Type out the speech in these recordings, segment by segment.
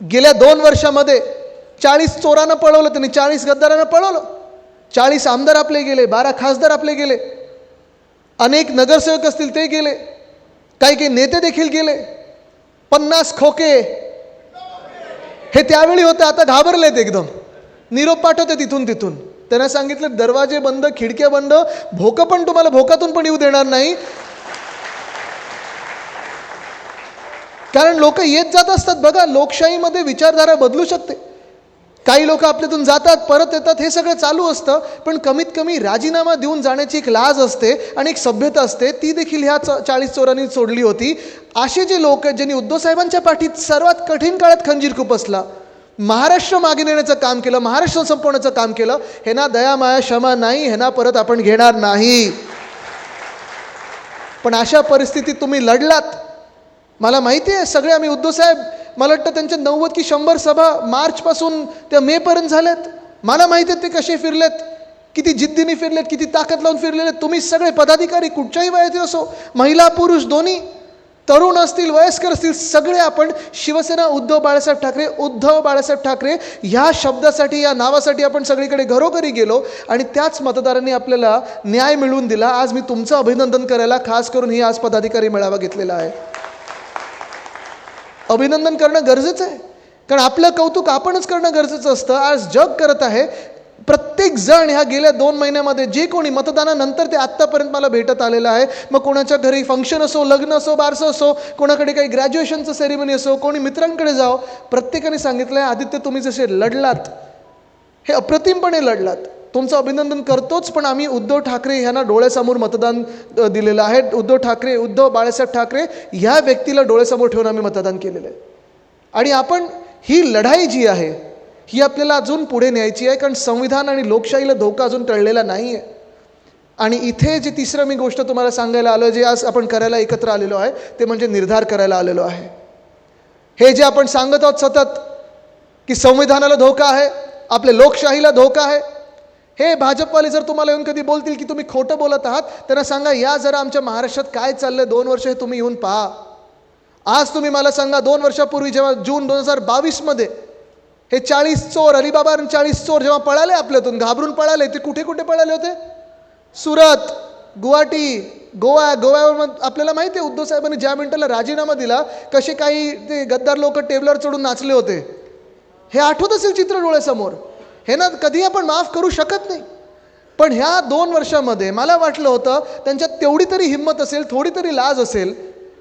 गेल्या दोन वर्षामध्ये चाळीस चोरानं पळवलं त्यांनी चाळीस गद्दारानं पळवलं. चाळीस आमदार आपले गेले बारा खासदार आपले गेले. अनेक नगरसेवक असतील ते गेले. काही काही नेते देखील गेले. पन्नास खोके. हे त्यावेळी होते आता घाबरलेत एकदम. निरोप पाठवते तिथून तिथून. त्यांना सांगितलं दरवाजे बंद खिडक्या बंद भोकं पण तुम्हाला भोकातून पण येऊ देणार नाही. कारण लोक येत जात असतात बघा लोकशाहीमध्ये विचारधारा बदलू शकते. काही लोक आपल्यातून जातात परत येतात हे सगळं चालू असतं पण कमीत कमी राजीनामा देऊन जाण्याची एक लाज असते आणि एक सभ्यता असते. ती देखील ह्या च चाळीस चोरांनी सोडली होती. असे जे लोक आहेत ज्यांनी उद्धव साहेबांच्या पाठीत सर्वात कठीण काळात खंजीर खुपसला महाराष्ट्र मागे नेण्याचं काम केलं महाराष्ट्र संपवण्याचं काम केलं हे ना दया माया क्षमा नाही हे ना परत आपण घेणार नाही. पण अशा परिस्थितीत तुम्ही लढलात मला माहिती आहे सगळे आम्ही उद्धव साहेब मला वाटतं त्यांच्या नव्वद की शंभर सभा मार्चपासून त्या मेपर्यंत झाल्यात. मला माहिती आहेत ते कसे फिरलेत किती जिद्दीने फिरलेत किती ताकद लावून फिरलेले. तुम्ही सगळे पदाधिकारी कुठच्याही वयाचे असो महिला पुरुष दोन्ही तरुण असतील वयस्कर असतील सगळे आपण शिवसेना उद्धव बाळासाहेब ठाकरे उद्धव बाळासाहेब ठाकरे ह्या शब्दासाठी या नावासाठी आपण सगळीकडे घरोघरी गेलो आणि त्याच मतदारांनी आपल्याला न्याय मिळवून दिला. आज मी तुमचं अभिनंदन करायला खास करून ही आज पदाधिकारी मेळावा घेतलेला आहे. अभिनंदन करणं गरजेचं आहे. कारण आपलं कौतुक आपणच करणं गरजेचं असतं. आज जग करत आहे. प्रत्येक जण ह्या गेल्या दोन महिन्यामध्ये जे कोणी मतदानानंतर ते आत्तापर्यंत मला भेटत आलेलं आहे. मग कोणाच्या घरी फंक्शन असो लग्न असो बारसं असो कोणाकडे काही ग्रॅज्युएशनचं सेरेमनी असो कोणी मित्रांकडे जाओ प्रत्येकाने सांगितलं आहे आदित्य तुम्ही जसे लढलात हे अप्रतिमपणे लढलात. तुमचं अभिनंदन करतोच पण आम्ही उद्धव ठाकरे ह्यांना डोळ्यासमोर मतदान दिलेलं आहे. उद्धव ठाकरे उद्धव बाळासाहेब ठाकरे ह्या व्यक्तीला डोळ्यासमोर ठेवून आम्ही मतदान केलेलं आहे. आणि आपण ही लढाई जी आहे ही आपल्याला अजून पुढे न्यायची आहे कारण संविधान आणि लोकशाहीला धोका अजून टळलेला नाही आहे. आणि इथे जे तिसरं मी गोष्ट तुम्हाला सांगायला आलो जे आज आपण करायला एकत्र आलेलो आहे ते म्हणजे निर्धार करायला आलेलो आहे. हे जे आपण सांगत आहोत सतत की संविधानाला धोका आहे आपल्या लोकशाहीला धोका आहे हे भाजपवाले जर तुम्हाला येऊन कधी बोलतील की तुम्ही खोटं बोलत आहात त्यांना सांगा या जरा आमच्या महाराष्ट्रात काय चाललं दोन वर्ष हे तुम्ही येऊन पहा. आज तुम्ही मला सांगा दोन वर्षापूर्वी जेव्हा जून दोन हजार बावीसमध्ये हे चाळीस चोर अलिबाबा आणि चाळीस चोर जेव्हा पळाले आपल्यातून घाबरून पळाले ते कुठे कुठे पळाले होते? सुरत गुवाहाटी गोवा गोव्यावर मग आपल्याला माहिती आहे उद्धव साहेबांनी ज्या मिनिटाला राजीनामा दिला कसे काही ते गद्दार लोक टेबलवर चढून नाचले होते. हे आठवत असेल चित्र डोळ्यासमोर. हे ना कधी आपण माफ करू शकत नाही. पण ह्या दोन वर्षामध्ये मला वाटलं होतं त्यांच्यात तेवढी तरी हिंमत असेल थोडी तरी लाज असेल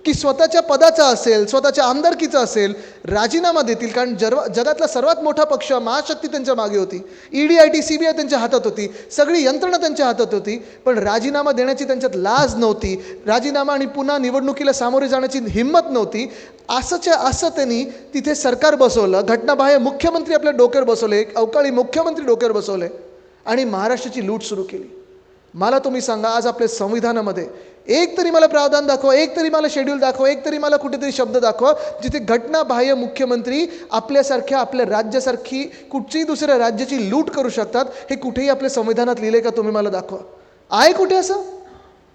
की स्वतःच्या पदाचा असेल स्वतःच्या आमदारकीचा असेल राजीनामा देतील. कारण जर्व जगातला सर्वात मोठा पक्ष महाशक्ती त्यांच्या मागे होती. ED I T C B I त्यांच्या हातात होती. सगळी यंत्रणा त्यांच्या हातात होती. पण राजीनामा देण्याची त्यांच्यात लाज नव्हती. राजीनामा आणि पुन्हा निवडणुकीला सामोरे जाण्याची हिंमत नव्हती. असंच्या असं त्यांनी तिथे सरकार बसवलं. घटनाबाह्य मुख्यमंत्री आपल्या डोक्यावर बसवले. एक अवकाळी मुख्यमंत्री डोक्यावर बसवले. आणि महाराष्ट्राची लूट सुरू केली. मला तुम्ही सांगा आज आपल्या संविधानामध्ये एक तरी मला प्रावधान दाखवा एक तरी मला शेड्यूल दाखवा एक तरी मला कुठेतरी शब्द दाखवा जिथे घटनाबाह्य मुख्यमंत्री आपल्यासारख्या आपल्या राज्यासारखी कुठचीही दुसऱ्या राज्याची लूट करू शकतात हे कुठेही आपल्या संविधानात लिहिले का तुम्ही मला दाखवा. आहे कुठे असं?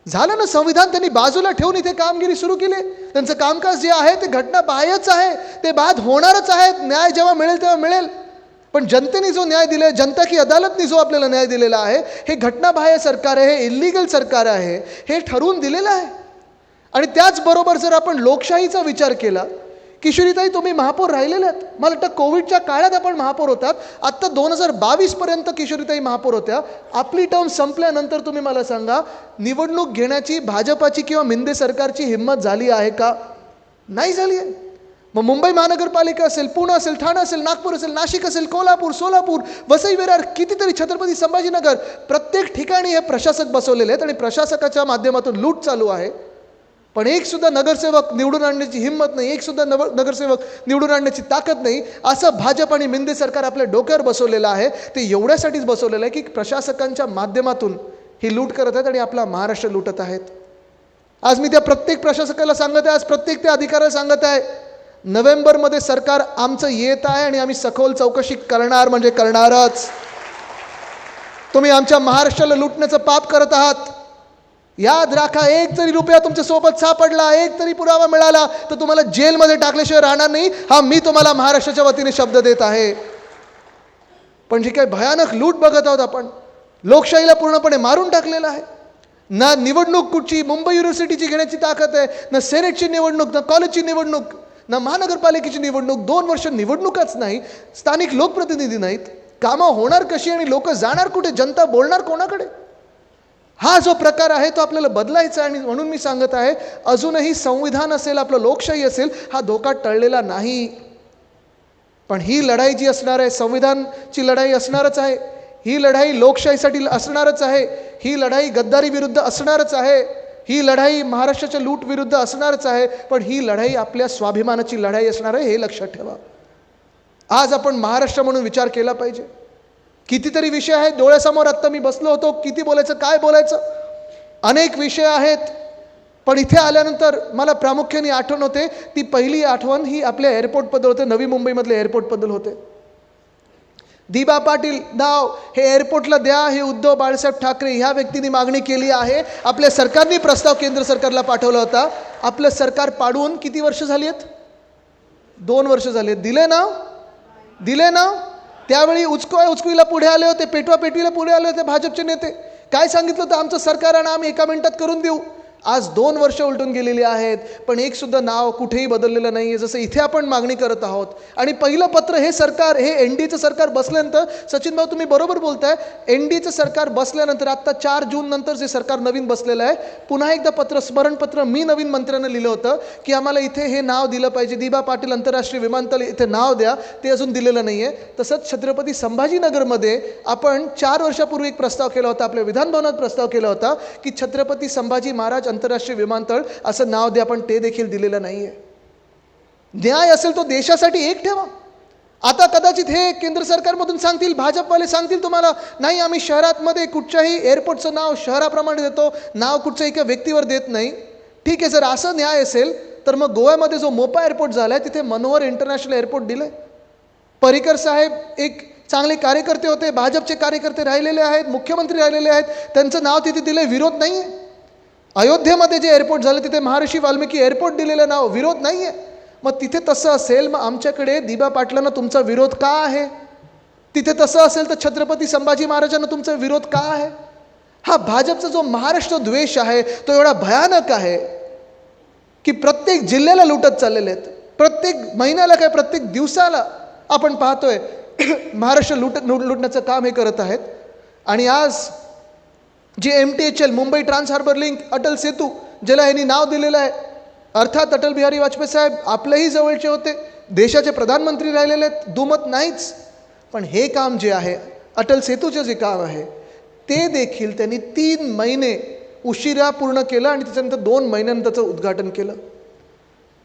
झालं ना संविधान त्यांनी बाजूला ठेवून इथे कामगिरी सुरू केली. त्यांचं कामकाज जे आहे ते घटना बाह्यच आहे ते बाद होणारच आहे. न्याय जेव्हा मिळेल तेव्हा मिळेल. पण जनतेने जो न्याय दिला आहे जनता की अदालतने जो आपल्याला न्याय दिलेला आहे हे घटनाबाह्य सरकार आहे हे इल्लिगल सरकार आहे हे ठरवून दिलेलं आहे. आणि त्याचबरोबर जर आपण लोकशाहीचा विचार केला किशोरीताई तुम्ही महापौर राहिलेले आहेत. मला वाटतं कोविडच्या काळात आपण महापौर होतात. आत्ता दोन हजार बावीसपर्यंत किशोरीताई महापौर होत्या. आपली टर्म संपल्यानंतर तुम्ही मला सांगा निवडणूक घेण्याची भाजपाची किंवा मिंदे सरकारची हिंमत झाली आहे का? नाही झाली आहे. मग मुंबई महानगरपालिका असेल पुणे असेल ठाणे असेल नागपूर असेल नाशिक असेल कोल्हापूर सोलापूर वसई विरार कितीतरी छत्रपती संभाजीनगर प्रत्येक ठिकाणी हे प्रशासक बसवलेले आहेत आणि प्रशासकाच्या माध्यमातून लूट चालू आहे. पण एकसुद्धा नगरसेवक निवडून आणण्याची हिंमत नाही एकसुद्धा नव नगरसेवक निवडून आणण्याची ताकद नाही असं भाजप आणि मिंदे सरकार आपल्या डोक्यावर बसवलेलं आहे. ते एवढ्यासाठीच बसवलेलं आहे की प्रशासकांच्या माध्यमातून ही लूट करत आहेत आणि आपला महाराष्ट्र लुटत आहेत. आज मी त्या प्रत्येक प्रशासकाला सांगत आहे आज प्रत्येक त्या अधिकाऱ्याला सांगत आहे नोव्हेंबरमध्ये सरकार आमचं येत आहे आणि आम्ही सखोल चौकशी करणार म्हणजे करणारच. तुम्ही आमच्या महाराष्ट्राला लुटण्याचं पाप करत आहात. याद राखा एक तरी रुपया तुमच्यासोबत सापडला एक तरी पुरावा मिळाला तर तुम्हाला जेलमध्ये टाकल्याशिवाय राहणार नाही. हा मी तुम्हाला महाराष्ट्राच्या वतीने शब्द देत आहे. पण जी काही भयानक लूट बघत आहोत आपण लोकशाहीला पूर्णपणे मारून टाकलेलं आहे. ना निवडणूक कुठची मुंबई युनिव्हर्सिटीची घेण्याची ताकद आहे ना सेनेटची निवडणूक ना कॉलेजची निवडणूक. ना महानगरपालिकेची निवडणूक दोन वर्ष निवडणूकच नाही स्थानिक लोकप्रतिनिधी नाहीत कामं होणार कशी आणि लोक जाणार कुठे जनता बोलणार कोणाकडे? हा जो प्रकार आहे तो आपल्याला बदलायचा आणि म्हणून मी सांगत आहे अजूनही संविधान असेल आपलं लोकशाही असेल हा धोका टळलेला नाही. पण ही लढाई जी असणार आहे संविधानची लढाई असणारच आहे ही लढाई लोकशाहीसाठी असणारच आहे ही लढाई गद्दारी विरुद्ध असणारच आहे. ही लढाई महाराष्ट्राच्या लूट विरुद्ध असणारच आहे पण ही लढाई आपल्या स्वाभिमानाची लढाई असणार आहे हे लक्षात ठेवा. आज आपण महाराष्ट्र म्हणून विचार केला पाहिजे. कितीतरी विषय आहेत डोळ्यासमोर आत्ता मी बसलो होतो किती बोलायचं काय बोलायचं? अनेक विषय आहेत पण इथे आल्यानंतर मला प्रामुख्याने आठवण होते ती पहिली आठवण ही आपल्या एअरपोर्टबद्दल होते नवी मुंबईमधल्या एअरपोर्टबद्दल होते. दिबा पाटील नाव हे एअरपोर्टला द्या हे उद्धव बाळासाहेब ठाकरे ह्या व्यक्तींनी मागणी केली आहे. आपल्या सरकारने प्रस्ताव केंद्र सरकारला पाठवला होता. आपलं सरकार पाडून किती वर्ष झाली आहेत? दोन वर्ष झाली आहेत. दिले ना दिले ना त्यावेळी उचकवा उचकवीला पुढे आले होते पेटवा पेटवीला पुढे आले होते भाजपचे नेते. काय सांगितलं होतं? आमचं सरकार आणि आम्ही एका मिनिटात करून देऊ. आज दोन वर्ष उलटून गेलेली आहेत पण एक सुद्धा नाव कुठेही बदललेलं नाही आहे जसं इथे आपण मागणी करत आहोत. आणि पहिलं पत्र हे सरकार हे एन डीचं सरकार बसल्यानंतर सचिन भाऊ तुम्ही बरोबर बोलताय एन डीचं सरकार बसल्यानंतर आत्ता चार जून नंतर जे सरकार नवीन बसलेलं आहे पुन्हा एकदा पत्र स्मरणपत्र मी नवीन मंत्र्यांना लिहिलं होतं की आम्हाला इथे हे नाव दिलं पाहिजे. दिबा पाटील आंतरराष्ट्रीय विमानतळ इथे नाव द्या ते अजून दिलेलं नाही आहे तसंच छत्रपती संभाजीनगरमध्ये आपण चार वर्षापूर्वी एक प्रस्ताव केला होता आपल्या विधानभवनात प्रस्ताव केला होता की छत्रपती संभाजी महाराज आंतरराष्ट्रीय विमानतळ असं नाव द्या पण ते देखील दिलेलं नाही आहे न्याय असेल तो देशासाठी एक ठेवा. आता कदाचित हे केंद्र सरकारमधून सांगतील भाजपवाले सांगतील तुम्हाला नाही आम्ही शहरातमध्ये कुठच्याही एअरपोर्टचं नाव शहराप्रमाणे देतो नाव कुठच्या एका व्यक्तीवर देत नाही. ठीक आहे जर असं न्याय असेल तर मग गोव्यामध्ये जो मोपा एअरपोर्ट झाला आहे तिथे मनोहर इंटरनॅशनल एअरपोर्ट दिलं पर्रिकर साहेब एक चांगले कार्यकर्ते होते भाजपचे कार्यकर्ते राहिलेले आहेत मुख्यमंत्री राहिलेले आहेत त्यांचं नाव तिथे दिलं विरोध नाही आहे अयोध्येमध्ये जे एअरपोर्ट झालं तिथे महर्षी वाल्मिकी एअरपोर्ट दिलेलं नाव विरोध नाही आहे मग तिथे तसं असेल मग आमच्याकडे दिबा पाटलांना तुमचा विरोध का आहे? तिथे तसं असेल तर छत्रपती संभाजी महाराजांना तुमचा विरोध का आहे? हा भाजपचा जो महाराष्ट्र द्वेष आहे तो एवढा भयानक आहे की प्रत्येक जिल्ह्याला लुटत चाललेले आहेत. प्रत्येक महिन्याला काय प्रत्येक दिवसाला आपण पाहतोय महाराष्ट्र लुट लुट लुटण्याचं काम हे करत आहेत. आणि आज जे M T H L Mumbai trans harbour link Atal Setu ज्याला यांनी नाव दिलेलं आहे. अर्थात अटल बिहारी वाजपेयी साहेब आपलेही जवळचे होते. देशाचे प्रधानमंत्री राहिलेले आहेत. दुमत नाहीच. पण हे काम जे आहे अटल सेतूचं जे काम आहे ते देखील त्यांनी तीन महिने उशिरा पूर्ण केलं आणि त्याच्यानंतर दोन महिन्यानंतर त्याचं उद्घाटन केलं.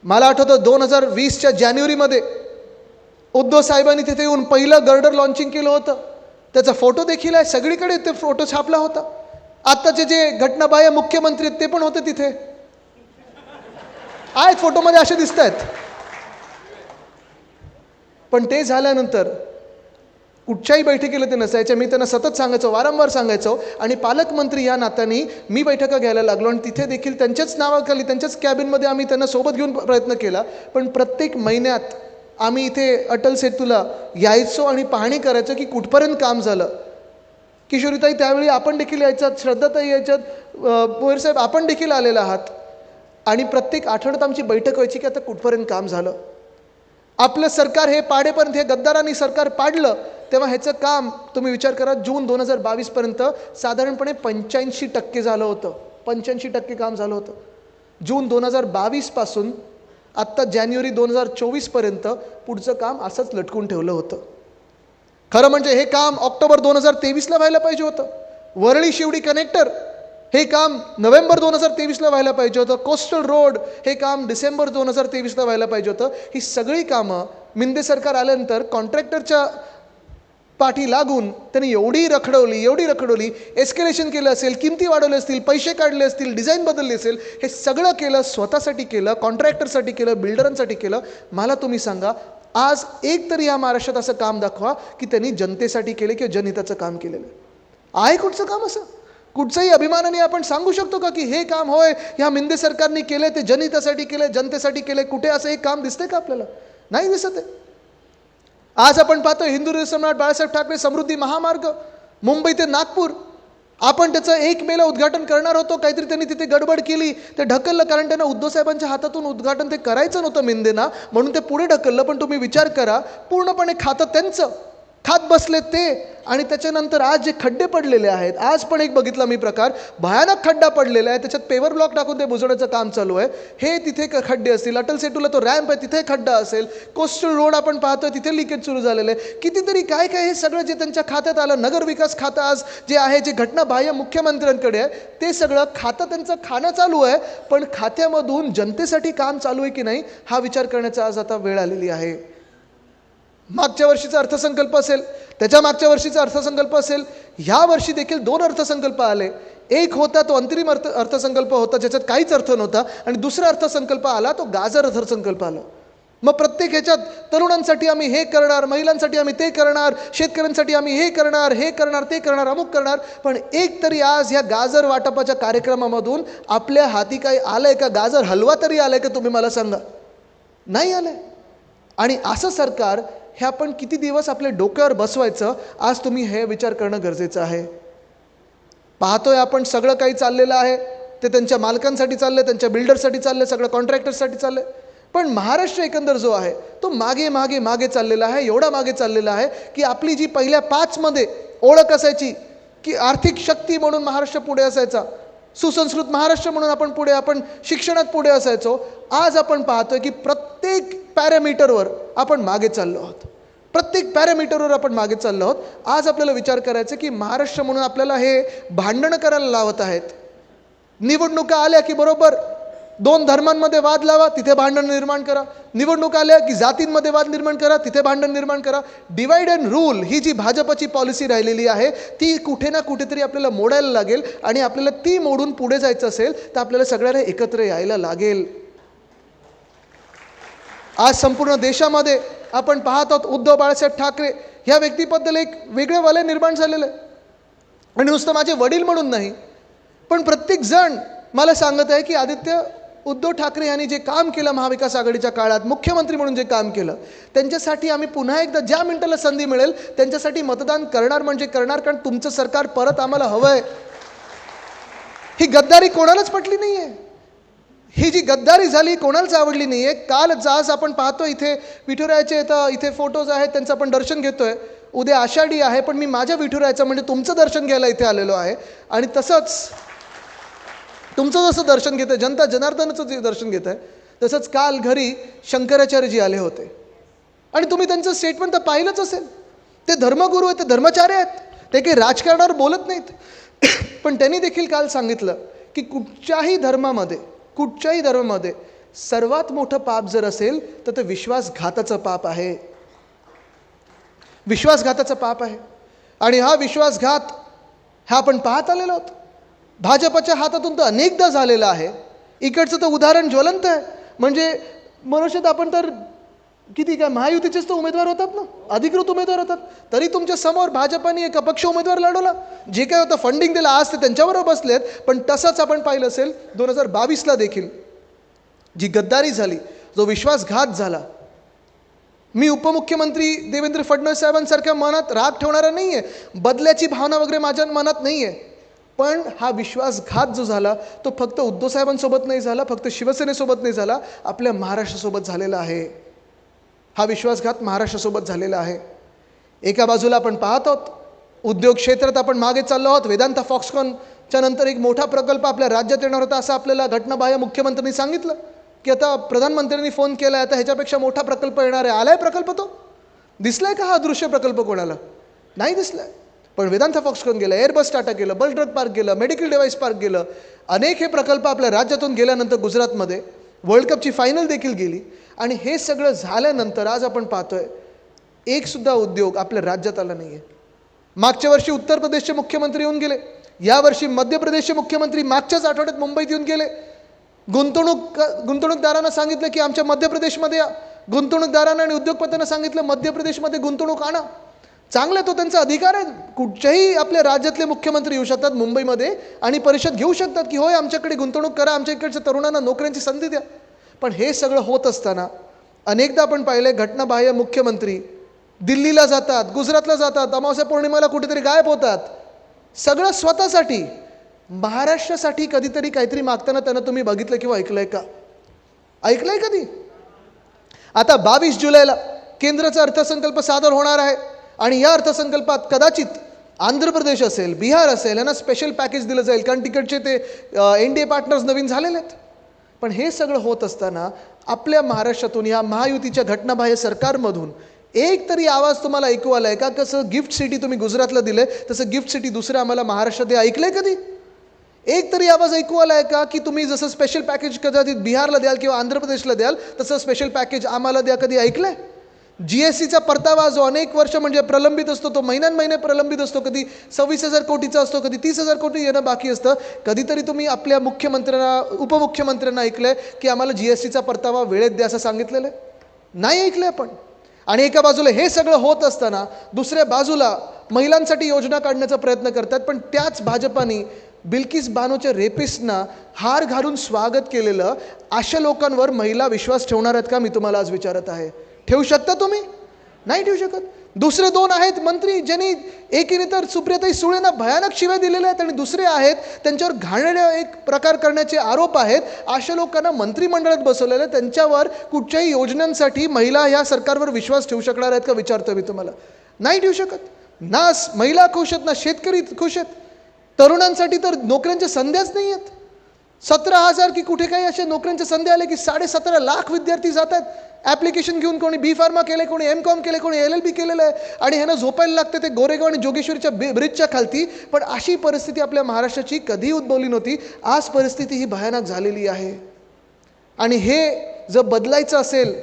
मला आठवतं दोन हजार वीसच्या जानेवारीमध्ये उद्धव साहेबांनी तिथे येऊन पहिलं गर्डर लॉन्चिंग केलं होतं. त्याचा फोटो देखील आहे. सगळीकडे ते फोटो छापला होता. आत्ताचे जे घटनाबाह्य मुख्यमंत्री आहेत ते पण होते तिथे. आहेत फोटोमध्ये असे दिसत आहेत पण ते झाल्यानंतर कुठच्याही बैठकीला ते नसायचे. मी त्यांना सतत सांगायचो वारंवार सांगायचो आणि पालकमंत्री या नात्याने मी बैठका घ्यायला लागलो आणि तिथे देखील त्यांच्याच नावाखाली त्यांच्याच कॅबिनमध्ये आम्ही त्यांना सोबत घेऊन प्रयत्न केला. पण प्रत्येक महिन्यात आम्ही इथे अटल सेतूला यायचो आणि पाहणी करायचो की कुठपर्यंत काम झालं. किशोरीताई त्यावेळी आपण देखील यायच्यात श्रद्धाताई यायच्यात पोहेर साहेब आपण देखील आलेला आहात. आणि प्रत्येक आठवड्यात आमची बैठक व्हायची की आता कुठपर्यंत काम झालं? आपलं सरकार हे पाडेपर्यंत हे गद्दारांनी सरकार पाडलं तेव्हा ह्याचं काम तुम्ही विचार करा जून दोन हजार बावीसपर्यंत साधारणपणे पंच्याऐंशी टक्के झालं होतं. पंच्याऐंशी टक्के काम झालं होतं. जून दोन हजार बावीसपासून आत्ता जानेवारी दोन हजार चोवीसपर्यंत पुढचं काम असंच लटकून ठेवलं होतं. खरं म्हणजे हे काम ऑक्टोबर दोन हजार तेवीसला व्हायला पाहिजे होतं. वरळी शिवडी कनेक्टर हे काम नोव्हेंबर दोन हजार तेवीसला व्हायला पाहिजे होतं. कोस्टल रोड हे काम डिसेंबर दोन हजार तेवीसला व्हायला पाहिजे होतं. ही सगळी कामं मिंदे सरकार आल्यानंतर कॉन्ट्रॅक्टरच्या पाठी लागून त्यांनी एवढी रखडवली एवढी रखडवली एस्केलेशन केलं असेल किमती वाढवले असतील पैसे काढले असतील डिझाईन बदलली असेल हे सगळं केलं स्वतःसाठी केलं कॉन्ट्रॅक्टरसाठी केलं बिल्डरांसाठी केलं. मला तुम्ही सांगा आज एक तरी या महाराष्ट्रात असं काम दाखवा की त्यांनी जनतेसाठी केले किंवा जनहिताचं काम केलेलं आहे. कुठचं काम असं? कुठचंही अभिमानाने आपण सांगू शकतो का की हे काम होय ह्या मिंदे सरकारने केले ते जनहितासाठी केले जनतेसाठी केले कुठे असं एक काम दिसतंय का आपल्याला? नाही दिसत आहे. आज आपण पाहतो हिंदू सम्राट बाळासाहेब ठाकरे समृद्धी महामार्ग मुंबई ते नागपूर. आपण त्याचं एक मेला उद्घाटन करणार होतो. काहीतरी त्यांनी तिथे गडबड केली. ते ढकललं कारण त्यांना उद्धवसाहेबांच्या हातातून उद्घाटन ते करायचं नव्हतं मिंदेना. म्हणून ते पुढे ढकललं. पण तुम्ही विचार करा. पूर्णपणे खातं त्यांचं. खात बसले ते. आणि त्याच्यानंतर आज जे खड्डे पडलेले आहेत आज पण एक बघितला मी प्रकार. भयानक खड्डा पडलेला आहे. त्याच्यात पेवर ब्लॉक टाकून ते बुजवण्याचं काम चालू आहे. हे तिथे क- खड्डे असतील. अटल सेटूला तो रॅम्प आहे तिथे खड्डा असेल. कोस्टल रोड आपण पाहतोय तिथे लिकेज सुरू झालेलं आहे. कितीतरी काय काय हे सगळं जे त्यांच्या खात्यात आलं नगर विकास खातं आज जे आहे जे घटना बाह्य मुख्यमंत्र्यांकडे आहे ते सगळं खातं त्यांचं खाणं चालू आहे. पण खात्यामधून जनतेसाठी काम चालू आहे की नाही हा विचार करण्याचा आज आता वेळ आलेली आहे. मागच्या वर्षीचा अर्थसंकल्प असेल त्याच्या मागच्या वर्षीचा अर्थसंकल्प असेल ह्या वर्षी देखील दोन अर्थसंकल्प आले. एक होता तो अंतरिम अर्थ अर्थसंकल्प होता ज्याच्यात काहीच अर्थ नव्हता आणि दुसरा अर्थसंकल्प आला तो गाजर अर्थसंकल्प आला. मग प्रत्येक ह्याच्यात तरुणांसाठी आम्ही हे करणार महिलांसाठी आम्ही ते करणार शेतकऱ्यांसाठी आम्ही हे करणार हे करणार ते करणार अमुक करणार पण एक तरी आज ह्या गाजर वाटपाच्या कार्यक्रमामधून आपल्या हाती काही आलंय का? गाजर हलवा तरी आलाय का? तुम्ही मला सांगा. नाही आलंय. आणि असं सरकार हे आपण किती दिवस आपल्या डोक्यावर बसवायचं? आज तुम्ही हे विचार करणं गरजेचं आहे. पाहतोय आपण सगळं काही चाललेलं आहे. ते त्यांच्या मालकांसाठी चाललं त्यांच्या बिल्डरसाठी चाललं सगळं कॉन्ट्रॅक्टरसाठी चाललं पण महाराष्ट्र एकंदर जो आहे तो मागे मागे मागे चाललेला आहे एवढा मागे चाललेला आहे की आपली जी पहिल्या पाचमध्ये ओळख असायची की आर्थिक शक्ती म्हणून महाराष्ट्र पुढे असायचा सुसंस्कृत महाराष्ट्र म्हणून आपण पुढे आपण शिक्षणात पुढे असायचो आज आपण पाहतोय की प्रत्येक पॅरामीटरवर आपण मागे चाललो आहोत. प्रत्येक पॅरामीटरवर आपण मागे चाललो आहोत. आज आपल्याला विचार करायचा की महाराष्ट्र म्हणून आपल्याला हे भांडणं करायला लावत आहेत. निवडणुका आल्या की बरोबर दोन धर्मांमध्ये वाद लावा तिथे भांडण निर्माण करा. निवडणुका आल्या की जातींमध्ये वाद निर्माण करा तिथे भांडण निर्माण करा. डिवाइड अँड रूल ही जी भाजपची पॉलिसी राहिलेली आहे ती कुठे ना कुठेतरी आपल्याला मोडायला लागेल आणि आपल्याला ती मोडून पुढे जायचं असेल तर आपल्याला सगळ्यांना एकत्र यायला लागेल. आज संपूर्ण देशामध्ये आपण पाहत आहोत उद्धव बाळासाहेब ठाकरे ह्या व्यक्तीबद्दल एक वेगळं वलय निर्माण झालेलं आहे. आणि नुसतं माझे वडील म्हणून नाही पण प्रत्येक जण मला सांगत आहे की आदित्य उद्धव ठाकरे यांनी जे काम केलं महाविकास आघाडीच्या काळात मुख्यमंत्री म्हणून जे काम केलं त्यांच्यासाठी आम्ही पुन्हा एकदा ज्या मिनिटाला संधी मिळेल त्यांच्यासाठी मतदान करणार म्हणजे करणार कारण तुमचं सरकार परत आम्हाला हवं आहे ही गद्दारी कोणालाच पटली नाही आहे ही जी गद्दारी झाली कोणालाच आवडली नाही आहे काल आज आपण पाहतो इथे विठुरायाचे इथं इथे फोटोज आहेत त्यांचं आपण दर्शन घेतोय. उद्या आषाढी आहे पण मी माझ्या विठुरायाचं म्हणजे तुमचं दर्शन घ्यायला इथे आलेलो आहे. आणि तसंच तुमचं जसं दर्शन घेतं जनता जनार्दनाचं जे दर्शन घेत आहे तसंच काल घरी शंकराचार्यजी आले होते. आणि तुम्ही त्यांचं स्टेटमेंट तर पाहिलंच असेल. ते धर्मगुरू आहेत ते धर्माचार्य आहेत. ते काही राजकारणावर बोलत नाहीत. पण त्यांनी देखील काल सांगितलं की कुठच्याही धर्मामध्ये कुठच्याही धर्मामध्ये सर्वात मोठं पाप जर असेल तर ते विश्वासघाताचं पाप आहे. विश्वासघाताचं पाप आहे. आणि हा विश्वासघात हा आपण पाहत आलेलो आहोत. भाजपच्या हातातून तर अनेकदा झालेला आहे. इकडचं तर उदाहरण ज्वलंत आहे. म्हणजे मनुष्यात आपण तर किती काय महायुतीचेच तर उमेदवार होतात ना? अधिकृत उमेदवार होतात. तरी तुमच्यासमोर भाजपाने एक अपक्ष उमेदवार लढवला. जे काय होतं फंडिंग दिलं आज ते त्यांच्याबरोबर बसलेत पण तसंच आपण पाहिलं असेल दोन हजार बावीसला देखील जी गद्दारी झाली जो विश्वासघात झाला मी उपमुख्यमंत्री देवेंद्र फडणवीस साहेबांसारख्या मनात राग ठेवणारा नाही आहे बदल्याची भावना वगैरे माझ्या मनात नाही आहे पण हा विश्वासघात जो झाला तो फक्त उद्धव साहेबांसोबत नाही झाला फक्त शिवसेनेसोबत नाही झाला आपल्या महाराष्ट्रासोबत झालेला आहे. हा विश्वासघात महाराष्ट्रासोबत झालेला आहे. एका बाजूला आपण पाहत आहोत उद्योग क्षेत्रात आपण मागे चाललो आहोत. वेदांता फॉक्सकॉनच्या नंतर एक मोठा प्रकल्प आपल्या राज्यात येणार होता असं आपल्याला घटनाबाह्य मुख्यमंत्र्यांनी सांगितलं. की आता प्रधानमंत्र्यांनी फोन केला आहे आता ह्याच्यापेक्षा मोठा प्रकल्प येणार आहे. आलाय प्रकल्प तो? दिसलाय का हा दृश्य प्रकल्प कोणाला? नाही दिसलाय. पण वेदांता फॉक्सकॉन गेलं एअरबस टाटा गेलं बल ड्रग पार्क गेलं मेडिकल डिव्हाइस पार्क गेलं. अनेक हे प्रकल्प आपल्या राज्यातून गेल्यानंतर गुजरातमध्ये वर्ल्ड कपची फायनल देखील गेली. आणि हे सगळं झाल्यानंतर आज आपण पाहतोय एकसुद्धा उद्योग आपल्या राज्यात आला नाही आहे मागच्या वर्षी उत्तर प्रदेशचे मुख्यमंत्री येऊन गेले. यावर्षी मध्य प्रदेशचे मुख्यमंत्री मागच्याच आठवड्यात मुंबईत येऊन गेले. गुंतवणूक गुंतवणूकदारांना सांगितलं की आमच्या मध्य प्रदेशमध्ये या. गुंतवणूकदारांना आणि उद्योगपत्यांना सांगितलं मध्य प्रदेशमध्ये गुंतवणूक आणा. चांगलं आहे, तो त्यांचा अधिकार आहे. कुठच्याही आपल्या राज्यातले मुख्यमंत्री येऊ शकतात मुंबईमध्ये आणि परिषद घेऊ शकतात की होय आमच्याकडे गुंतवणूक करा आमच्या इकडच्या तरुणांना नोकऱ्यांची संधी द्या. पण हे सगळं होत असताना अनेकदा आपण पाहिले घटनाबाह्य मुख्यमंत्री दिल्लीला जातात गुजरातला जातात अमावस्या पौर्णिमेला कुठेतरी गायब होतात. सगळं स्वतःसाठी महाराष्ट्रासाठी कधीतरी काहीतरी मागताना त्यांना तुम्ही बघितलं किंवा ऐकलंय का? ऐकलंय कधी? आता बावीस जुलैला केंद्राचा अर्थसंकल्प सादर होणार आहे. आणि या अर्थसंकल्पात कदाचित आंध्र प्रदेश असेल बिहार असेल यांना स्पेशल पॅकेज दिलं जाईल कारण तिकडचे ते एन डी ए पार्टनर्स नवीन झालेले आहेत. पण हे सगळं होत असताना आपल्या महाराष्ट्रातून या महायुतीच्या घटनाबाह्य सरकारमधून एक तरी आवाज तुम्हाला ऐकू आला आहे का? कसं गिफ्ट सिटी तुम्ही गुजरातला आहे तसं गिफ्ट सिटी दुसरं आम्हाला महाराष्ट्रात हे आहे कधी? एक तरी आवाज ऐकू आला आहे का? की तुम्ही जसं स्पेशल पॅकेज कदाचित बिहारला द्याल किंवा आंध्र प्रदेशला द्याल तसं स्पेशल पॅकेज आम्हाला द्या कधी ऐकलं आहे जी एस सीचा परतावा जो अनेक वर्ष म्हणजे प्रलंबित असतो तो महिन्यान महिने प्रलंबित असतो. कधी सव्वीस हजार कोटीचा असतो कधी तीस हजार कोटी येणं बाकी असतं. कधीतरी तुम्ही आपल्या मुख्यमंत्र्यांना उपमुख्यमंत्र्यांना ऐकलंय की आम्हाला जी एस सीचा परतावा वेळेत द्या असं सांगितलेलं आहे? नाही ऐकलंय आपण. आणि एका बाजूला हे सगळं होत असताना दुसऱ्या बाजूला महिलांसाठी योजना काढण्याचा प्रयत्न करतात पण त्याच भाजपानी बिल्किस बानोच्या रेपिस्टना हार घालून स्वागत केलेलं अशा लोकांवर महिला विश्वास ठेवणार आहेत का मी तुम्हाला आज विचारत आहे. ठेवू शकता तुम्ही? नाही ठेवू शकत. दुसरे दोन आहेत मंत्री ज्यांनी एकीने तर सुप्रियाताई सुळेंना भयानक शिव्या दिलेल्या आहेत आणि दुसरे आहेत त्यांच्यावर घाणेरड्या एक प्रकार करण्याचे आरोप आहेत. अशा लोकांना मंत्रिमंडळात बसवलेलं आहे. त्यांच्यावर कुठच्याही योजनांसाठी महिला ह्या सरकारवर विश्वास ठेवू शकणार आहेत का? विचारतो मी तुम्हाला. नाही ठेवू शकत. ना महिला खुश आहेत ना शेतकरी खुश आहेत. तरुणांसाठी तर नोकऱ्यांच्या संध्याच नाही आहेत. सतरा हजार की कुठे काही अशा नोकऱ्यांच्या संधी आले की साडे सतरा लाख विद्यार्थी जातात. ॲप्लिकेशन घेऊन कोणी बी फार्मा केले कोणी एम कॉम केले कोणी एल एल बी केलेलं आहे. आणि ह्यांना झोपायला लागतं ते गोरेगाव आणि जोगेश्वरीच्या बे ब्रिजच्या खालती. पण अशी परिस्थिती आपल्या महाराष्ट्राची कधी उद्भवली नव्हती. आज परिस्थिती ही भयानक झालेली आहे. आणि हे जर बदलायचं असेल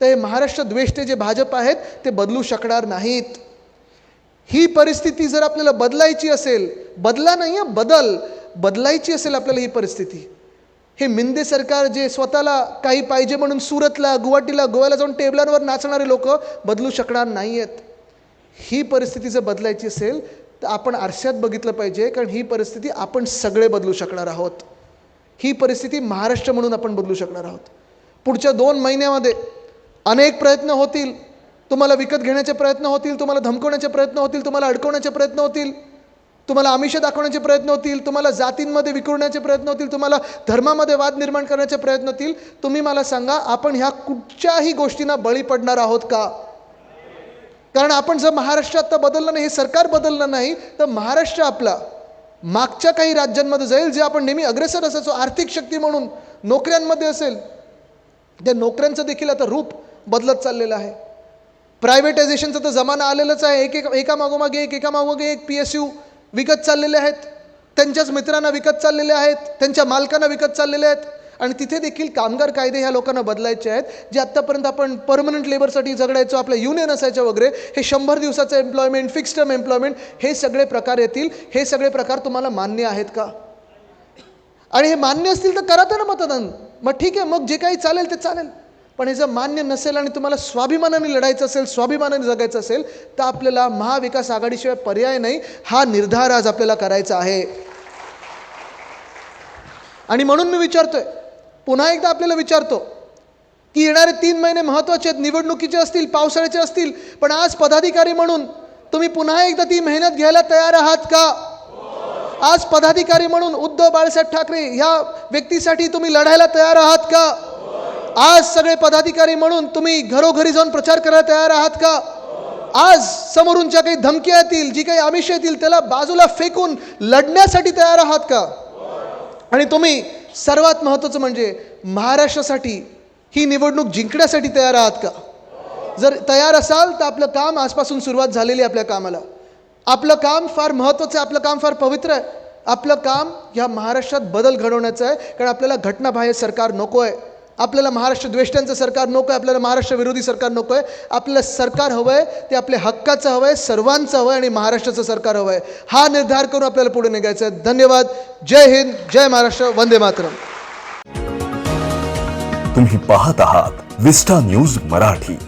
तर हे महाराष्ट्र द्वेष्टे जे भाजप आहेत ते बदलू शकणार नाहीत. ही परिस्थिती जर आपल्याला बदलायची असेल बदला नाही आहे बदल. बदलायची असेल आपल्याला ही परिस्थिती. हे मिंदे सरकार जे स्वतःला काही पाहिजे म्हणून सुरतला गुवाहाटीला गोव्याला जाऊन टेबलांवर नाचणारे लोक बदलू शकणार नाही आहेत ही परिस्थिती जर बदलायची असेल तर आपण आरशात बघितलं पाहिजे कारण ही परिस्थिती आपण सगळे बदलू शकणार आहोत. ही परिस्थिती महाराष्ट्र म्हणून आपण बदलू शकणार आहोत. पुढच्या दोन महिन्यामध्ये अनेक प्रयत्न होतील. तुम्हाला विकत घेण्याचे प्रयत्न होतील तुम्हाला धमकवण्याचे प्रयत्न होतील तुम्हाला अडकवण्याचे प्रयत्न होतील. तुम्हाला आमिष दाखवण्याचे प्रयत्न होतील तुम्हाला जातींमध्ये विखुरण्याचे प्रयत्न होतील तुम्हाला धर्मामध्ये वाद निर्माण करण्याचे प्रयत्न होतील. तुम्ही मला सांगा आपण ह्या कुठच्याही गोष्टींना बळी पडणार आहोत का? कारण आपण जर महाराष्ट्र आत्ता बदललं नाही हे सरकार बदललं नाही तर महाराष्ट्र आपला मागच्या काही राज्यांमध्ये जाईल जे आपण नेहमी अग्रेसर असायचो आर्थिक शक्ती म्हणून नोकऱ्यांमध्ये असेल. त्या नोकऱ्यांचं देखील आता रूप बदलत चाललेलं आहे. प्रायव्हेटायझेशनचा तर जमाना आलेलाच आहे. एक एक एका मागोमागे एक एका मागोमागे एक पी एस यू विकत चाललेले आहेत. त्यांच्याच मित्रांना विकत चाललेले आहेत. त्यांच्या मालकांना विकत चाललेले आहेत. आणि तिथे देखील कामगार कायदे ह्या लोकांना बदलायचे आहेत. जे आत्तापर्यंत आपण परमनंट लेबरसाठी झगडायचो आपल्या युनियन असायच्या वगैरे हे शंभर दिवसाचं एम्प्लॉयमेंट फिक्स टर्म एम्प्लॉयमेंट हे सगळे प्रकार येतील. हे सगळे प्रकार तुम्हाला मान्य आहेत का? आणि हे मान्य असतील तर करा तर ना मतदान. मग ठीक आहे. मग जे काही चालेल ते चालेल. पण हे जर मान्य नसेल आणि तुम्हाला स्वाभिमानाने लढायचं असेल स्वाभिमानाने जगायचं असेल तर आपल्याला महाविकास आघाडीशिवाय पर्याय नाही. हा निर्धार आज आपल्याला करायचा आहे. आणि म्हणून मी विचारतोय पुन्हा एकदा आपल्याला विचारतो की येणारे तीन महिने महत्त्वाचे आहेत निवडणुकीचे असतील पावसाळ्याचे असतील पण आज पदाधिकारी म्हणून तुम्ही पुन्हा एकदा ती मेहनत घ्यायला तयार आहात का? आज पदाधिकारी म्हणून उद्धव बाळासाहेब ठाकरे ह्या व्यक्तीसाठी तुम्ही लढायला तयार आहात का? आज सगळे पदाधिकारी म्हणून तुम्ही घरोघरी जाऊन प्रचार करायला तयार आहात का? आज समोरून ज्या काही धमक्या येतील जी काही आमिष येतील त्याला बाजूला फेकून लढण्यासाठी तयार आहात का? आणि तुम्ही सर्वात महत्त्वाचं म्हणजे महाराष्ट्रासाठी ही निवडणूक जिंकण्यासाठी तयार आहात का? जर तयार असाल तर आपलं काम आजपासून सुरुवात झालेली आहे आपल्या कामाला. आपलं काम फार महत्त्वाचं आहे आपलं काम फार पवित्र आहे. आपलं काम ह्या महाराष्ट्रात बदल घडवण्याचं आहे कारण आपल्याला घटनाबाह्य सरकार नको आहे आपल्याला महाराष्ट्र द्वेष्ट्यांचं सरकार नको आहे आपल्याला महाराष्ट्र विरोधी सरकार नको आहे. आपल्याला सरकार हवं आहे ते आपल्या हक्काचं हवं आहे सर्वांचं हवं आहे आणि महाराष्ट्राचं सरकार हवं आहे हा निर्धार करून आपल्याला पुढे निघायचं आहे. धन्यवाद. जय हिंद जय महाराष्ट्र. वंदे मातरम. तुम्ही पाहत आहात विस्टा न्यूज मराठी.